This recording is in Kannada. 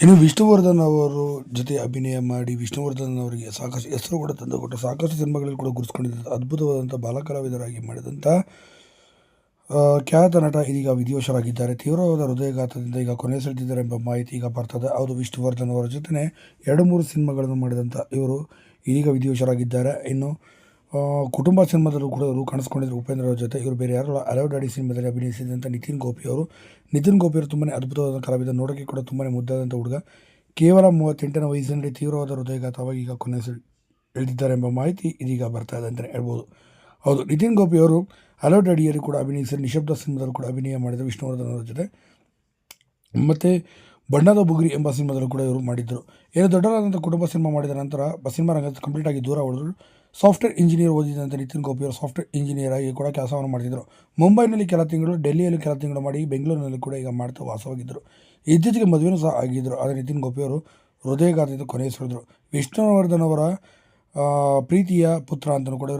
ಇನ್ನು ವಿಷ್ಣುವರ್ಧನ್ ಅವರು ಜೊತೆ ಅಭಿನಯ ಮಾಡಿ ವಿಷ್ಣುವರ್ಧನ್ ಅವರಿಗೆ ಸಾಕಷ್ಟು ಹೆಸರು ಕೂಡ ತಂದುಕೊಟ್ಟು ಸಾಕಷ್ಟು ಸಿನಿಮಾಗಳಲ್ಲಿ ಕೂಡ ಗುರುತಿಸ್ಕೊಂಡಿದ್ದ ಅದ್ಭುತವಾದಂಥ ಬಾಲಕಲಾವಿದರಾಗಿ ಮಾಡಿದಂಥ ಖ್ಯಾತ ನಟ ಇದೀಗ ವಿಧಿವಶರಾಗಿದ್ದಾರೆ ತೀವ್ರವಾದ ಹೃದಯಘಾತದಿಂದ ಈಗ ಕೊನೆ ಸೆಳೆದಿದ್ದಾರೆ ಎಂಬ ಮಾಹಿತಿ ಈಗ ಬರ್ತದೆ. ಅವರು ವಿಷ್ಣುವರ್ಧನ್ ಅವರ ಜೊತೆ ಎರಡು ಮೂರು ಸಿನಿಮಾಗಳನ್ನು ಮಾಡಿದಂಥ ಇವರು ಇದೀಗ ವಿಧಿವಶರಾಗಿದ್ದಾರೆ ಇನ್ನು ಕುಟುಂಬ ಸಿನಿಮಾದಲ್ಲೂ ಕೂಡ ಇವರು ಕಾಣಿಸ್ಕೊಂಡಿದ್ರು. ಉಪೇಂದ್ರ ಅವ್ರ ಜೊತೆ. ಇವರು ಬೇರೆ ಯಾರು ಅಲವ್ ಡ್ಯಾಡಿ ಸಿನಿಮಾದಲ್ಲಿ ಅಭಿನಯಿಸಿದಂಥ ನಿತಿನ್ ಗೋಪಿ ಅವರು. ನಿತಿನ್ ಗೋಪಿ ಅವರು ತುಂಬಾ ಅದ್ಭುತವಾದ ಕಲಾವಿದ. ನೋಡೋಕೆ ಕೂಡ ತುಂಬಾ ಮುದ್ದಾದಂಥ ಹುಡುಗ. ಕೇವಲ ಮೂವತ್ತೆಂಟನೇ ವಯಸ್ಸಿನಲ್ಲಿ ತೀವ್ರವಾದ ಹೃದಯಘಾತವಾಗಿ ಈಗ ಕೊನೆ ಎಳೆದಿದ್ದಾರೆ ಎಂಬ ಮಾಹಿತಿ ಇದೀಗ ಬರ್ತಾ ಇದೆ ಅಂತಲೇ ಹೇಳ್ಬೋದು. ಹೌದು, ನಿತಿನ್ ಗೋಪಿ ಅವರು ಹಲವು ಡ್ಯಾಡಿಯಲ್ಲಿ ಕೂಡ ಅಭಿನಯಿಸಿ ನಿಶಬ್ದ ಸಿನಿಮಾದಲ್ಲೂ ಕೂಡ ಅಭಿನಯ ಮಾಡಿದ ವಿಷ್ಣುವರ್ಧನ್ ಅವರ ಜೊತೆ. ಮತ್ತು ಬಣ್ಣದ ಬುಗುರಿ ಎಂಬ ಸಿನಿಮಾದಲ್ಲೂ ಕೂಡ ಇವರು ಮಾಡಿದ್ದರು. ಏನು ದೊಡ್ಡದಾದಂಥ ಕುಟುಂಬ ಸಿನಿಮಾ ಮಾಡಿದ ನಂತರ ಸಿನಿಮಾ ರಂಗ ಕಂಪ್ಲೀಟಾಗಿ ದೂರ ಉಳಿದ್ರು. ಸಾಫ್ಟ್ವೇರ್ ಇಂಜಿನಿಯರ್ ಓದಿದಂಥ ನಿತಿನ್ ಗೋಪಿಯವರು ಸಾಫ್ಟ್ವೇರ್ ಇಂಜಿನಿಯರ್ ಆಗಿ ಕೂಡ ಕೆಲಸವನ್ನು ಮಾಡ್ತಿದ್ದರು ಮುಂಬೈನಲ್ಲಿ ಕೆಲ ತಿಂಗಳು, ಡೆಲ್ಲಿಯಲ್ಲಿ ಕೆಲ ತಿಂಗಳು ಮಾಡಿ ಬೆಂಗಳೂರಿನಲ್ಲಿ ಕೂಡ ಈಗ ಮಾಡ್ತಾ ವಾಸವಾಗಿದ್ದರು. ಇತ್ತೀಚೆಗೆ ಮದುವೆನೂ ಸಹ ಆಗಿದ್ದರು ಆದರೆ ನಿತಿನ್ ಗೋಪಿಯವರು ಹೃದಯಘಾತದ ಕೊನೆಯ ಕೊನೆಯುಸಿಳಿದ್ರು ವಿಷ್ಣುವರ್ಧನ್ ಅವರ ಪ್ರೀತಿಯ ಪುತ್ರ ಅಂತಲೂ ಕೂಡ